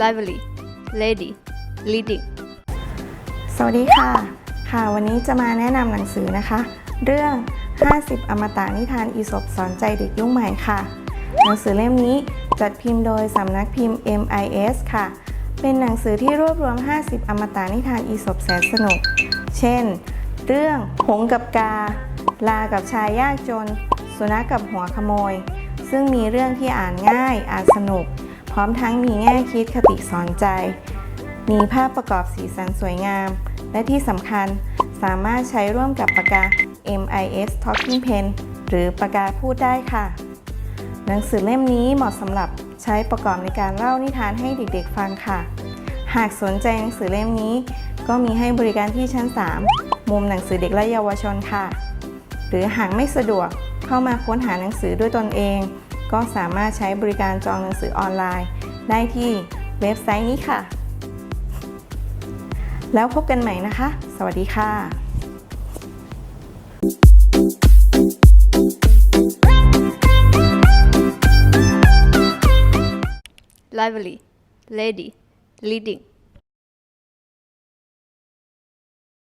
lively lady leading สวัสดีค่ะ ค่ะ วันนี้จะมาแนะนำหนังสือนะคะ เรื่อง 50 อมตะนิทานอีสบสอนใจเด็กยุคใหม่ค่ะ หนังสือเล่มนี้จัดพิมพ์โดยสำนักพิมพ์ MIS ค่ะ เป็นหนังสือที่รวบรวม 50 อมตะนิทานอีสบแสนสนุก เช่น เรื่องหงกับกา ลากับชายยากจน สุนัขกับหัวขโมย ซึ่งมีเรื่องที่อ่านง่ายอ่านสนุก พร้อมทั้งมีแง่คิดคติสอนใจ มีภาพประกอบสีสันสวยงาม และที่สำคัญสามารถใช้ร่วมกับปากกา MIS Talking Pen หรือปากกาพูดได้ค่ะ หนังสือเล่มนี้เหมาะสำหรับใช้ประกอบในการเล่านิทานให้เด็กๆฟังค่ะ หากสนใจหนังสือเล่มนี้ ก็มีให้บริการที่ชั้น 3 มุมหนังสือเด็กและเยาวชนค่ะ หรือหากไม่สะดวก เข้ามาค้นหาหนังสือด้วยตนเอง ก็สามารถใช้บริการจองหนังสือออนไลน์ ได้ที่เว็บไซต์นี้ค่ะ แล้วพบกันใหม่นะคะ สวัสดีค่ะ lively lady leading